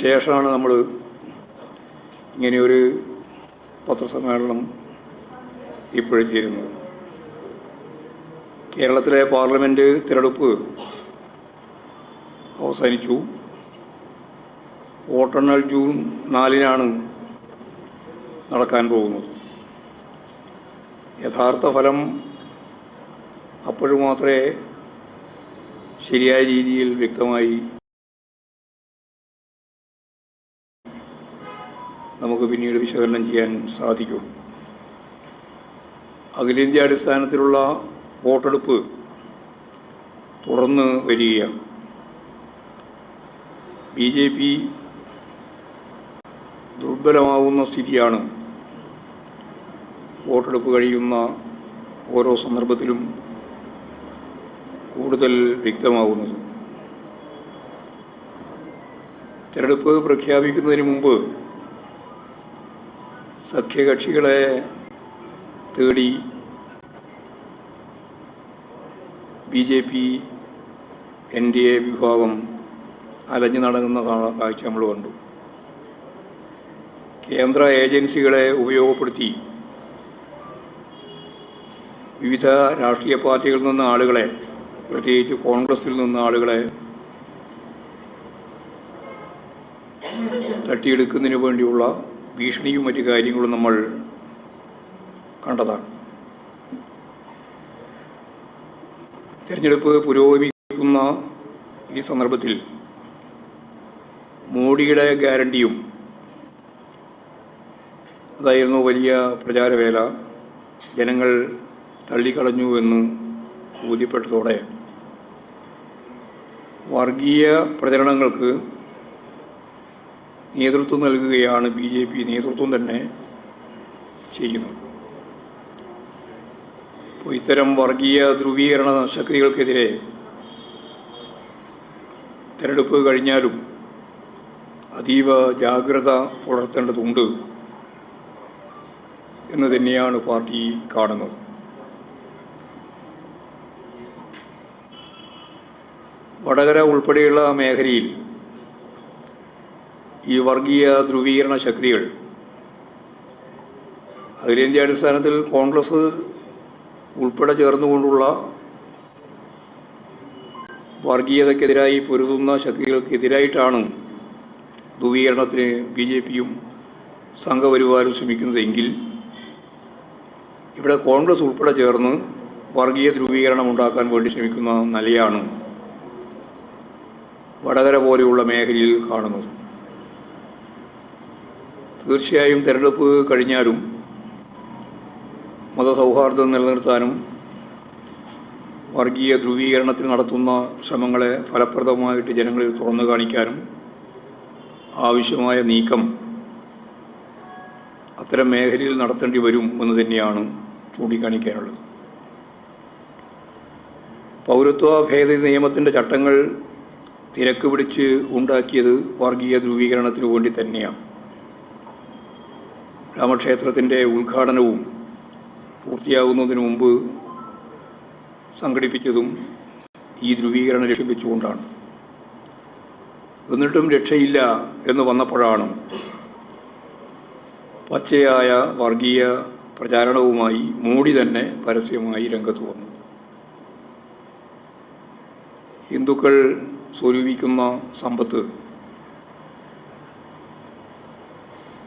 ശേഷമാണ് നമ്മൾ ഇങ്ങനെയൊരു പത്രസമ്മേളനം ഇപ്പോഴും ചേരുന്നത് കേരളത്തിലെ പാർലമെന്റ് തിരഞ്ഞെടുപ്പ് അവസാനിച്ചു. വോട്ടെണ്ണൽ ജൂൺ നാലിനാണ് നടക്കാൻ പോകുന്നത്. യഥാർത്ഥ ഫലം അപ്പോഴും മാത്രമേ ശരിയായ രീതിയിൽ വ്യക്തമായി നമുക്ക് പിന്നീട് വിശകലനം ചെയ്യാൻ സാധിക്കും. അഖിലേന്ത്യാ അടിസ്ഥാനത്തിലുള്ള വോട്ടെടുപ്പ് തുടർന്ന് വരികയാണ്. ബി ജെ പി ദുർബലമാവുന്ന സ്ഥിതിയാണ്. വോട്ടെടുപ്പ് കഴിയുന്ന ഓരോ സന്ദർഭത്തിലും കൂടുതൽ വ്യക്തമാവുന്നത്. തിരഞ്ഞെടുപ്പ് പ്രഖ്യാപിക്കുന്നതിന് മുമ്പ് സഖ്യകക്ഷികളെ തേടി B J P N D A വിഭാഗം അലഞ്ഞു നടക്കുന്ന കാഴ്ച നമ്മൾ കണ്ടു. കേന്ദ്ര ഏജൻസികളെ ഉപയോഗപ്പെടുത്തി വിവിധ രാഷ്ട്രീയ പാർട്ടികളിൽ നിന്ന് ആളുകളെ പ്രത്യേകിച്ച് കോൺഗ്രസിൽ നിന്ന് ആളുകളെ തട്ടിയെടുക്കുന്നതിന് വേണ്ടിയുള്ള ഭീഷണിയും മറ്റു കാര്യങ്ങളും നമ്മൾ കണ്ടതാണ്. തെരഞ്ഞെടുപ്പ് പുരോഗമിക്കുന്ന ഈ സന്ദർഭത്തിൽ മോഡിയുടെ ഗ്യാരണ്ടിയും അതായിരുന്നു വലിയ പ്രചാരവേല. ജനങ്ങൾ തള്ളിക്കളഞ്ഞു എന്ന് ബോധ്യപ്പെട്ടതോടെ വർഗീയ പ്രചരണങ്ങൾക്ക് നേതൃത്വം നൽകുകയാണ് ബി ജെ പി നേതൃത്വം തന്നെ ചെയ്യുന്നത്. അപ്പോൾ ഇത്തരം വർഗീയ ധ്രുവീകരണ ശക്തികൾക്കെതിരെ തെരഞ്ഞെടുപ്പ് കഴിഞ്ഞാലും അതീവ ജാഗ്രത പുലർത്തേണ്ടതുണ്ട് എന്ന് തന്നെയാണ് പാർട്ടി കാണുന്നത്. വടകര ഉൾപ്പെടെയുള്ള മേഖലയിൽ ഈ വർഗീയ ധ്രുവീകരണ ശക്തികൾ. അഖിലേന്ത്യാ അടിസ്ഥാനത്തിൽ കോൺഗ്രസ് ഉൾപ്പെടെ ചേർന്നുകൊണ്ടുള്ള വർഗീയതയ്ക്കെതിരായി പൊരുതുന്ന ശക്തികൾക്കെതിരായിട്ടാണ് ധ്രുവീകരണത്തിന് ബി ജെ പിയും സംഘപരിവാരും ശ്രമിക്കുന്നതെങ്കിൽ ഇവിടെ കോൺഗ്രസ് ഉൾപ്പെടെ ചേർന്ന് വർഗീയ ധ്രുവീകരണം ഉണ്ടാക്കാൻ വേണ്ടി ശ്രമിക്കുന്ന നിലയാണ് വടകര പോലെയുള്ള മേഖലയിൽ കാണുന്നത്. തീർച്ചയായും തെരഞ്ഞെടുപ്പ് കഴിഞ്ഞാലും മതസൗഹാർദ്ദം നിലനിർത്താനും വർഗീയ ധ്രുവീകരണത്തിന് നടത്തുന്ന ശ്രമങ്ങളെ ഫലപ്രദമായിട്ട് ജനങ്ങളിൽ തുറന്നു കാണിക്കാനും ആവശ്യമായ നീക്കം അത്തരം മേഖലയിൽ നടത്തേണ്ടി വരും എന്ന് തന്നെയാണ് ചൂണ്ടിക്കാണിക്കാനുള്ളത്. പൗരത്വ ഭേദഗതി നിയമത്തിന്റെ ചട്ടങ്ങൾ തിരക്ക് പിടിച്ച് ഉണ്ടാക്കിയത് വർഗീയ ധ്രുവീകരണത്തിനു വേണ്ടി തന്നെയാണ്. രാമക്ഷേത്രത്തിന്റെ ഉദ്ഘാടനവും പൂർത്തിയാകുന്നതിന് മുമ്പ് സംഘടിപ്പിച്ചതും ഈ ധ്രുവീകരണം ലക്ഷ്യപ്പിച്ചുകൊണ്ടാണ് എന്നിട്ടും രക്ഷയില്ല എന്ന് വന്നപ്പോഴാണ് പച്ചയായ വർഗീയ പ്രചാരണവുമായി മോഡി തന്നെ പരസ്യമായി രംഗത്ത് വന്നു ഹിന്ദുക്കൾ സ്വരൂപിക്കുന്ന സമ്പത്ത്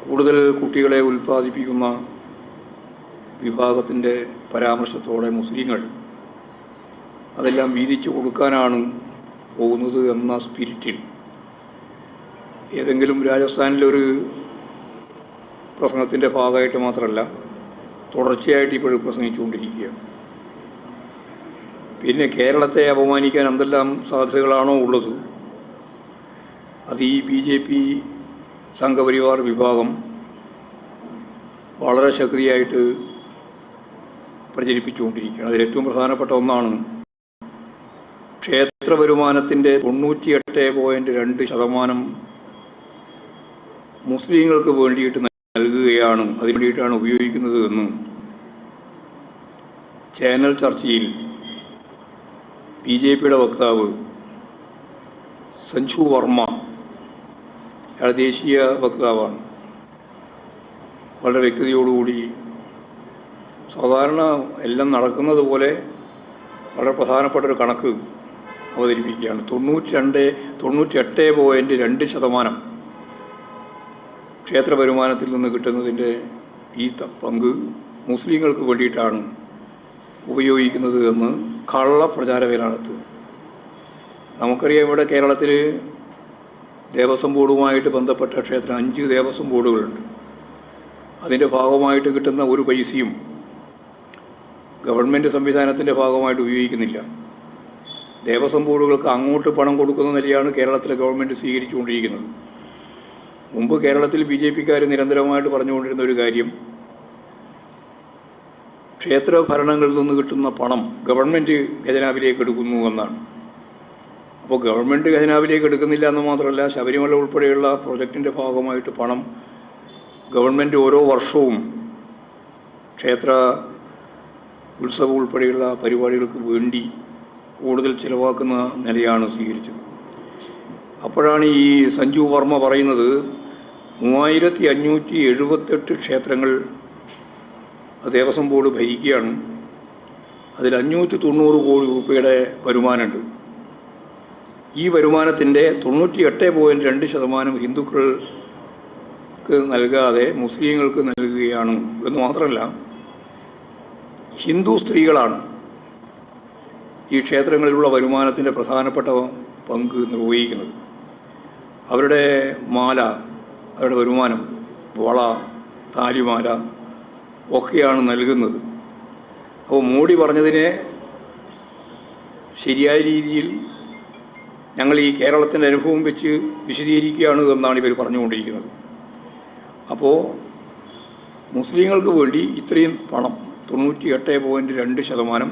കൂടുതൽ കുട്ടികളെ ഉൽപ്പാദിപ്പിക്കുന്ന വിഭാഗത്തിന്റെ പരാമർശത്തോടെ മുസ്ലിങ്ങൾ അതെല്ലാം വീതിച്ചു കൊടുക്കാനാണ് പോകുന്നത് എന്ന സ്പിരിറ്റിൽ. ഏതെങ്കിലും രാജസ്ഥാനിലൊരു പ്രസംഗത്തിന്റെ ഭാഗമായിട്ട് മാത്രമല്ല തുടർച്ചയായിട്ട് ഇപ്പോഴും പ്രസംഗിച്ചുകൊണ്ടിരിക്കുക പിന്നെ കേരളത്തെ അപമാനിക്കാൻ എന്തെല്ലാം സാധ്യതകളാണോ ഉള്ളത്? അത് ഈ ബി ജെ പി സംഘപരിവാർ വിഭാഗം വളരെ ശക്തിയായിട്ട് പ്രചരിപ്പിച്ചുകൊണ്ടിരിക്കുകയാണ്. അതിലേറ്റവും പ്രധാനപ്പെട്ട ഒന്നാണ് ക്ഷേത്ര വരുമാനത്തിന്റെ തൊണ്ണൂറ്റിയെട്ട് പോയിന്റ് രണ്ട് ശതമാനം മുസ്ലിങ്ങൾക്ക് വേണ്ടിയിട്ട് നൽകുകയാണ്. അതിനു വേണ്ടിയിട്ടാണ് ഉപയോഗിക്കുന്നത് എന്ന് ചാനൽ ചർച്ചയിൽ ബി ജെ പിയുടെ വക്താവ് സഞ്ജു വർമ്മ അയാൾ ദേശീയ വക്താവാണ്. വളരെ വ്യക്തതയോടുകൂടി സാധാരണ എല്ലാം നടക്കുന്നത് പോലെ വളരെ പ്രധാനപ്പെട്ട ഒരു കണക്ക് അവതരിപ്പിക്കുകയാണ്. തൊണ്ണൂറ്റി രണ്ട് തൊണ്ണൂറ്റി എട്ട് പോയിന്റ് രണ്ട് ശതമാനം ക്ഷേത്ര വരുമാനത്തിൽ നിന്ന് കിട്ടുന്നതിന്റെ ഈ പങ്ക് മുസ്ലിങ്ങൾക്ക് വേണ്ടിയിട്ടാണ് ഉപയോഗിക്കുന്നത് എന്ന് കള്ള പ്രചാരവേല നടത്തും നമുക്കറിയാം ഇവിടെ കേരളത്തിൽ ദേവസ്വം ബോർഡുമായിട്ട് ബന്ധപ്പെട്ട ക്ഷേത്രം അഞ്ച് ദേവസ്വം ബോർഡുകളുണ്ട്. അതിന്റെ ഭാഗമായിട്ട് കിട്ടുന്ന ഒരു പൈസയും ഗവൺമെന്റ് സംവിധാനത്തിന്റെ ഭാഗമായിട്ട് ഉപയോഗിക്കുന്നില്ല. ദേവസ്വം ബോർഡുകൾക്ക് അങ്ങോട്ട് പണം കൊടുക്കുന്ന നിലയാണ് കേരളത്തിലെ ഗവൺമെന്റ് സ്വീകരിച്ചുകൊണ്ടിരിക്കുന്നത്. മുമ്പ് കേരളത്തിൽ ബി ജെ പിക്കാർ നിരന്തരമായിട്ട് പറഞ്ഞുകൊണ്ടിരുന്ന ഒരു കാര്യം ക്ഷേത്ര ഭരണങ്ങളിൽ നിന്ന് കിട്ടുന്ന പണം ഗവൺമെന്റ് ഖജനാവിലേക്ക് എടുക്കുന്നു എന്നാണ്. അപ്പോൾ ഗവൺമെന്റ് ഖജനാവിലേക്ക് എടുക്കുന്നില്ല എന്ന് മാത്രമല്ല ശബരിമല ഉൾപ്പെടെയുള്ള പ്രൊജക്റ്റിന്റെ ഭാഗമായിട്ട് പണം ഗവൺമെന്റ് ഓരോ വർഷവും ക്ഷേത്ര ഉത്സവം ഉൾപ്പെടെയുള്ള പരിപാടികൾക്ക് വേണ്ടി കൂടുതൽ ചിലവാക്കുന്ന നിലയാണ് സ്വീകരിച്ചത്. അപ്പോഴാണ് ഈ സഞ്ജു വർമ്മ പറയുന്നത് മൂവായിരത്തി അഞ്ഞൂറ്റി എഴുപത്തെട്ട് ക്ഷേത്രങ്ങൾ ദേവസ്വം ബോർഡ് ഭരിക്കുകയാണ്. അതിൽ അഞ്ഞൂറ്റി തൊണ്ണൂറ് കോടി രൂപയുടെ വരുമാനമുണ്ട്. ഈ വരുമാനത്തിന്റെ തൊണ്ണൂറ്റി എട്ട് പോയിന്റ് രണ്ട് ശതമാനം ഹിന്ദുക്കൾക്ക് നൽകാതെ മുസ്ലിങ്ങൾക്ക് നൽകുകയാണ് എന്ന് മാത്രമല്ല ഹിന്ദു സ്ത്രീകളാണ് ഈ ക്ഷേത്രങ്ങളിലുള്ള വരുമാനത്തിന്റെ പ്രധാനപ്പെട്ട പങ്ക് നിർവഹിക്കുന്നത്. അവരുടെ മാല അവരുടെ വരുമാനം വള താലിമാല ഒക്കെയാണ് നൽകുന്നത്. അപ്പോൾ മോഡി പറഞ്ഞതിനെ ശരിയായ രീതിയിൽ ഞങ്ങൾ ഈ കേരളത്തിന്റെ അനുഭവം വെച്ച് വിശദീകരിക്കുകയാണ് എന്നാണ് ഇവർ പറഞ്ഞുകൊണ്ടിരിക്കുന്നത്. അപ്പോൾ മുസ്ലിങ്ങൾക്ക് വേണ്ടി ഇത്രയും പണം തൊണ്ണൂറ്റി എട്ട് പോയിന്റ് രണ്ട് ശതമാനം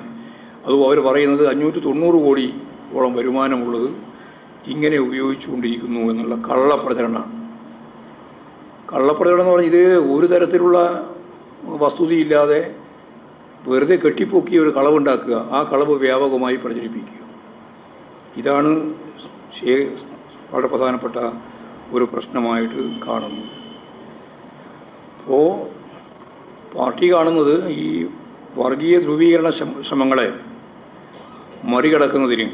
അതും അവർ പറയുന്നത് അഞ്ഞൂറ്റി തൊണ്ണൂറ് കോടിയോളം വരുമാനമുള്ളത് ഇങ്ങനെ ഉപയോഗിച്ചുകൊണ്ടിരിക്കുന്നു എന്നുള്ള കള്ളപ്രചരണമാണ്. കള്ളപ്രചരണം എന്ന് പറഞ്ഞാൽ ഇത് ഒരു തരത്തിലുള്ള വസ്തുതയില്ലാതെ വെറുതെ കെട്ടിപ്പൊക്കി ഒരു കളവുണ്ടാക്കുക ആ കളവ് വ്യാപകമായി പ്രചരിപ്പിക്കുക. ഇതാണ് വളരെ പ്രധാനപ്പെട്ട ഒരു പ്രശ്നമായിട്ട് കാണുന്നു. അപ്പോൾ പാർട്ടി കാണുന്നത് ഈ വർഗീയ ധ്രുവീകരണ ശ്രമ- ശ്രമങ്ങളെ മറികടക്കുന്നതിന്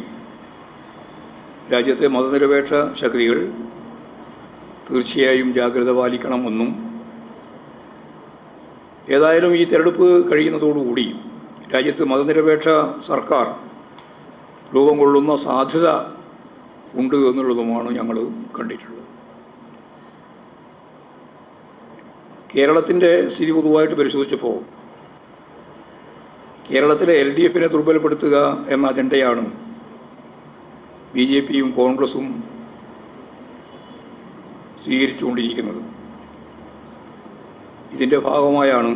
രാജ്യത്തെ മതനിരപേക്ഷ ശക്തികൾ തീർച്ചയായും ജാഗ്രത പാലിക്കണമെന്നും ഏതായാലും ഈ തെരഞ്ഞെടുപ്പ് കഴിയുന്നതോടുകൂടി രാജ്യത്ത് മതനിരപേക്ഷ സർക്കാർ രൂപം കൊള്ളുന്ന സാധ്യത ഉണ്ട് എന്നുള്ളതുമാണ് ഞങ്ങൾ കണ്ടിട്ടുള്ളത്. കേരളത്തിന്റെ സ്ഥിതി പൊതുവായിട്ട് പരിശോധിച്ചപ്പോൾ കേരളത്തിലെ എൽ ഡി എഫിനെ ദുർബലപ്പെടുത്തുക എന്ന അജണ്ടയാണ് ബി ജെ പിയും കോൺഗ്രസും സ്വീകരിച്ചുകൊണ്ടിരിക്കുന്നത്. ഇതിന്റെ ഭാഗമായാണ്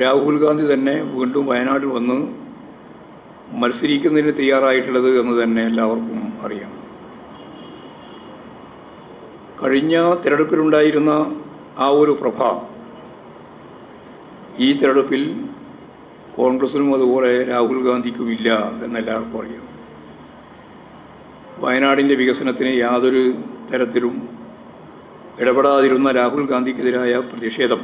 രാഹുൽ ഗാന്ധി തന്നെ വീണ്ടും വയനാട്ടിൽ വന്ന് മത്സരിക്കുന്നതിന് തയ്യാറായിട്ടുള്ളത് എന്ന് തന്നെ എല്ലാവർക്കും അറിയാം. കഴിഞ്ഞ തിരഞ്ഞെടുപ്പിലുണ്ടായിരുന്ന ആ ഒരു പ്രഭ ഈ തിരഞ്ഞെടുപ്പിൽ കോൺഗ്രസിനും അതുപോലെ രാഹുൽ ഗാന്ധിക്കും ഇല്ല എന്നെല്ലാവർക്കും അറിയാം. വയനാടിന്റെ വികസനത്തിന് യാതൊരു തരത്തിലും ഇടപെടാതിരുന്ന രാഹുൽ ഗാന്ധിക്കെതിരായ പ്രതിഷേധം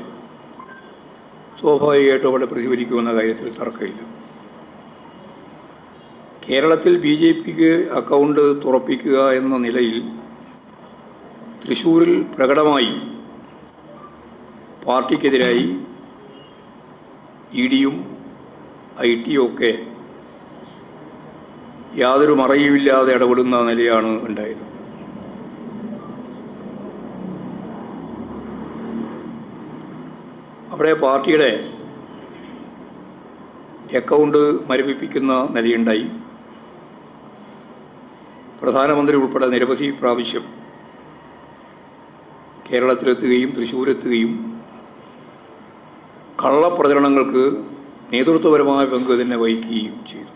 സ്വാഭാവികമായിട്ടും അവിടെ പ്രതിഫലിക്കുമെന്ന കാര്യത്തിൽ തർക്കമില്ല. കേരളത്തിൽ ബി ജെ പിക്ക് അക്കൗണ്ട് തുറപ്പിക്കുക എന്ന നിലയിൽ തൃശ്ശൂരിൽ പ്രകടമായി പാർട്ടിക്കെതിരായി ഇ ഡിയും ഐ ടിയും ഒക്കെ യാതൊരു മറയുമില്ലാതെ ഇടപെടുന്ന നിലയാണ് ഉണ്ടായത്. അവിടെ പാർട്ടിയുടെ അക്കൗണ്ട് മരവിപ്പിക്കുന്ന നിലയുണ്ടായി. പ്രധാനമന്ത്രി ഉൾപ്പെടെ നിരവധി പ്രാവശ്യം കേരളത്തിലെത്തുകയും തൃശ്ശൂരെത്തുകയും കള്ളപ്രചരണങ്ങൾക്ക് നേതൃത്വപരമായ പങ്ക് തന്നെ വഹിക്കുകയും ചെയ്തു.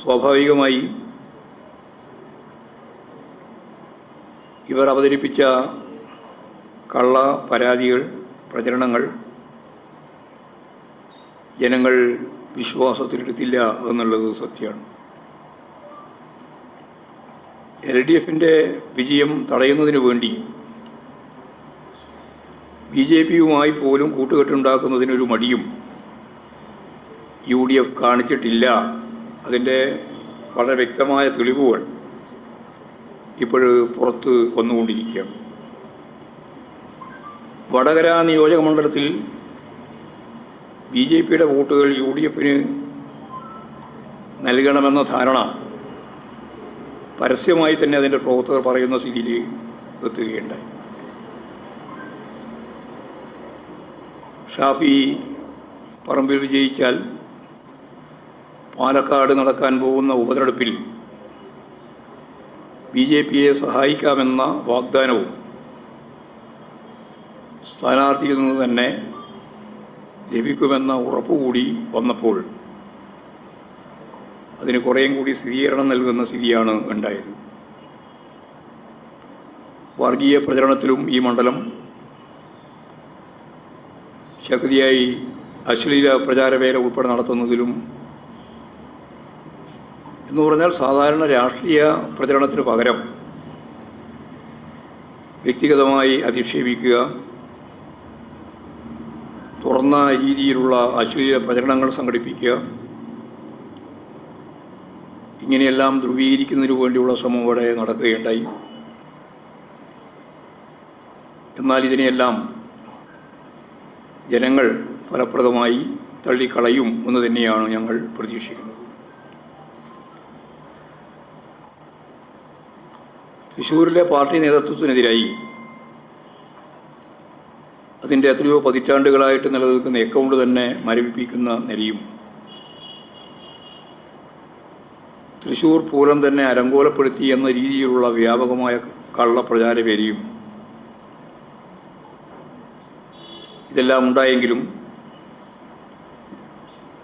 സ്വാഭാവികമായി ഇവർ അവതരിപ്പിച്ച കള്ള പരാതികൾ പ്രചരണങ്ങൾ ജനങ്ങൾ വിശ്വാസത്തിലെടുത്തില്ല എന്നുള്ളത് സത്യമാണ്. എൽ ഡി എഫിന്റെ വിജയം തടയുന്നതിന് വേണ്ടി ബി ജെ പിയുമായി പോലും കൂട്ടുകെട്ടുണ്ടാക്കുന്നതിനൊരു മടിയും യു ഡി എഫ് കാണിച്ചിട്ടില്ല. അതിന്റെ വളരെ വ്യക്തമായ തെളിവുകൾ ഇപ്പോഴ് പുറത്ത് വന്നുകൊണ്ടിരിക്കുകയാണ്. വടകര നിയോജക മണ്ഡലത്തിൽ ബി ജെ പിയുടെ വോട്ടുകൾ യു ഡി എഫിന് നൽകണമെന്ന ധാരണ പരസ്യമായി തന്നെ അതിന്റെ പ്രവർത്തകർ പറയുന്ന സ്ഥിതിയിൽ എത്തുകയുണ്ടായി. ഷാഫി പറമ്പിൽ വിജയിച്ചാൽ പാലക്കാട് നടക്കാൻ പോകുന്ന ഉപതെരഞ്ഞെടുപ്പിൽ ബി ജെ പിയെ സഹായിക്കാമെന്ന വാഗ്ദാനവും സ്ഥാനാർത്ഥിയിൽ നിന്ന് തന്നെ ലഭിക്കുമെന്ന ഉറപ്പുകൂടി വന്നപ്പോൾ അതിന് കുറേയും കൂടി സ്ഥിരീകരണം നൽകുന്ന സ്ഥിതിയാണ് ഉണ്ടായത്. വർഗീയ പ്രചരണത്തിലും ഈ മണ്ഡലം ശക്തിയായി അശ്ലീല പ്രചാരവേല ഉൾപ്പെടെ നടത്തുന്നതിലും എന്ന് പറഞ്ഞാൽ സാധാരണ രാഷ്ട്രീയ പ്രചരണത്തിന് പകരം വ്യക്തിഗതമായി അധിക്ഷേപിക്കുക തുറന്ന രീതിയിലുള്ള അശ്ലീല പ്രചരണങ്ങൾ സംഘടിപ്പിക്കുക. ഇങ്ങനെയെല്ലാം ധ്രുവീകരിക്കുന്നതിന് വേണ്ടിയുള്ള ശ്രമം ഇവിടെ നടക്കുകയുണ്ടായി. എന്നാൽ ഇതിനെയെല്ലാം ജനങ്ങൾ ഫലപ്രദമായി തള്ളിക്കളയും എന്ന് തന്നെയാണ് ഞങ്ങൾ പ്രതീക്ഷിക്കുന്നത്. തൃശ്ശൂരിലെ പാർട്ടി നേതൃത്വത്തിനെതിരായി അതിന്റെ എത്രയോ പതിറ്റാണ്ടുകളായിട്ട് നിലനിൽക്കുന്ന അക്കൗണ്ട് തന്നെ മരവിപ്പിക്കുന്ന നിലയും. തൃശൂർ പൂരം തന്നെ അലങ്കോലപ്പെടുത്തി എന്ന രീതിയിലുള്ള വ്യാപകമായ കള്ളപ്രചാരവേദിയും ഇതെല്ലാം ഉണ്ടായെങ്കിലും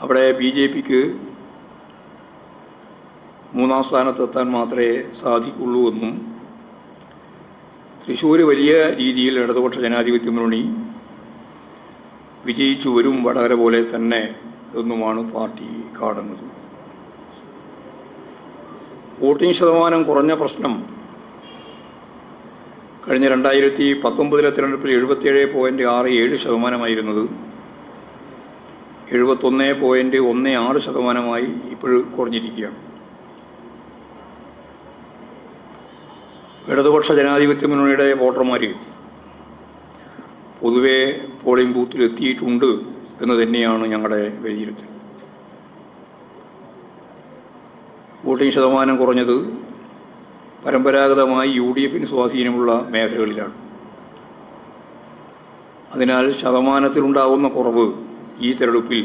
അവിടെ ബി ജെ പിക്ക് മൂന്നാം സ്ഥാനത്തെത്താൻ മാത്രമേ സാധിക്കുള്ളൂ എന്നും തൃശ്ശൂർ വലിയ രീതിയിൽ ഇടതുപക്ഷ ജനാധിപത്യ മുന്നണി വിജയിച്ചു വരും വടകര പോലെ തന്നെ എന്നുമാണ് പാർട്ടി കാണുന്നത്. വോട്ടിംഗ് ശതമാനം കുറഞ്ഞ പ്രശ്നം കഴിഞ്ഞ രണ്ടായിരത്തി പത്തൊമ്പതിലെ തിരഞ്ഞെടുപ്പിൽ എഴുപത്തിയേഴ് പോയിന്റ് ആറ് ഏഴ് ശതമാനമായിരുന്നത്. എഴുപത്തൊന്ന് പോയിന്റ് ഒന്ന് ആറ് ശതമാനമായി ഇപ്പോൾ കുറഞ്ഞിരിക്കുകയാണ്. ഇടതുപക്ഷ ജനാധിപത്യ മുന്നണിയുടെ വോട്ടർമാർ പൊതുവെ പോളിംഗ് ബൂത്തിൽ എത്തിയിട്ടുണ്ട് എന്ന് തന്നെയാണ് ഞങ്ങളുടെ വിലയിരുത്തൽ. വോട്ടിംഗ് ശതമാനം കുറഞ്ഞത് പരമ്പരാഗതമായി യു ഡി എഫിന് സ്വാധീനമുള്ള മേഖലകളിലാണ്. അതിനാൽ ശതമാനത്തിലുണ്ടാകുന്ന കുറവ് ഈ തെരഞ്ഞെടുപ്പിൽ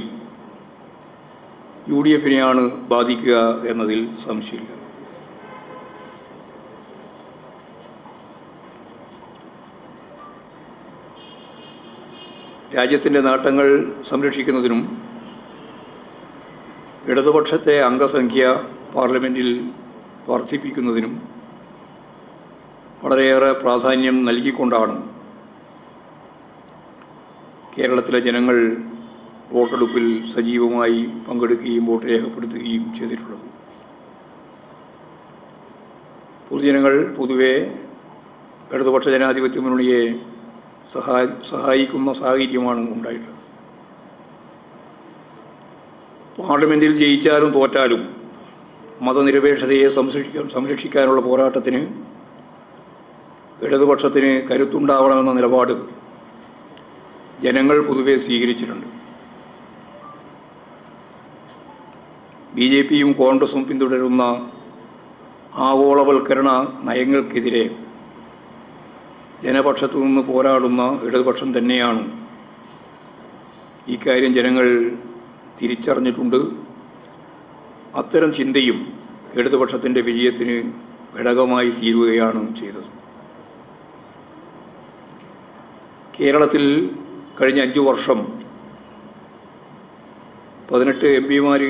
യു ഡി എഫിനെയാണ് ബാധിക്കുക എന്നതിൽ സംശയമില്ല. രാജ്യത്തിന്റെ നേട്ടങ്ങൾ സംരക്ഷിക്കുന്നതിനും ഇടതുപക്ഷത്തെ അംഗസംഖ്യ പാർലമെന്റിൽ വർദ്ധിപ്പിക്കുന്നതിനും വളരെയേറെ പ്രാധാന്യം നൽകിക്കൊണ്ടാണ് കേരളത്തിലെ ജനങ്ങൾ വോട്ടെടുപ്പിൽ സജീവമായി പങ്കെടുക്കുകയും വോട്ട് രേഖപ്പെടുത്തുകയും ചെയ്തിട്ടുള്ളത്. പൊതുജനങ്ങൾ പൊതുവെ ഇടതുപക്ഷ ജനാധിപത്യ മുന്നണിയെ സഹാ സഹായിക്കുന്ന സാഹചര്യമാണ് ഉണ്ടായിട്ടുള്ളത്. പാർലമെന്റിൽ ജയിച്ചാലും തോറ്റാലും മതനിരപേക്ഷതയെ സംരക്ഷിക്കാൻ സംരക്ഷിക്കാനുള്ള പോരാട്ടത്തിന് ഇടതുപക്ഷത്തിന് കരുത്തുണ്ടാവണമെന്ന നിലപാട് ജനങ്ങൾ പൊതുവെ സ്വീകരിച്ചിട്ടുണ്ട്. ബി ജെ പിയും കോൺഗ്രസും പിന്തുടരുന്ന ആഗോളവൽക്കരണ നയങ്ങൾക്കെതിരെ ജനപക്ഷത്തു നിന്ന് പോരാടുന്ന ഇടതുപക്ഷം തന്നെയാണ്. ഇക്കാര്യം ജനങ്ങൾ തിരിച്ചറിഞ്ഞിട്ടുണ്ട്. അത്തരം ചിന്തയും ഇടതുപക്ഷത്തിന്റെ വിജയത്തിന് ഘടകമായി തീരുകയാണ് ചെയ്തത്. കേരളത്തിൽ കഴിഞ്ഞ അഞ്ചു വർഷം പതിനെട്ട് എം പിമാർ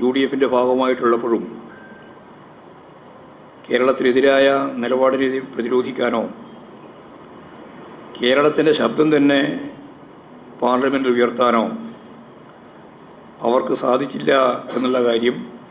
യു ഡി എഫിന്റെ ഭാഗമായിട്ടുള്ളപ്പോഴും കേരളത്തിനെതിരായ നിലപാട് രീതി പ്രതിരോധിക്കാനോ കേരളത്തിന്റെ ശബ്ദം തന്നെ പാർലമെന്റിൽ ഉയർത്താനോ അവർക്ക് സാധിച്ചില്ല എന്നുള്ള കാര്യം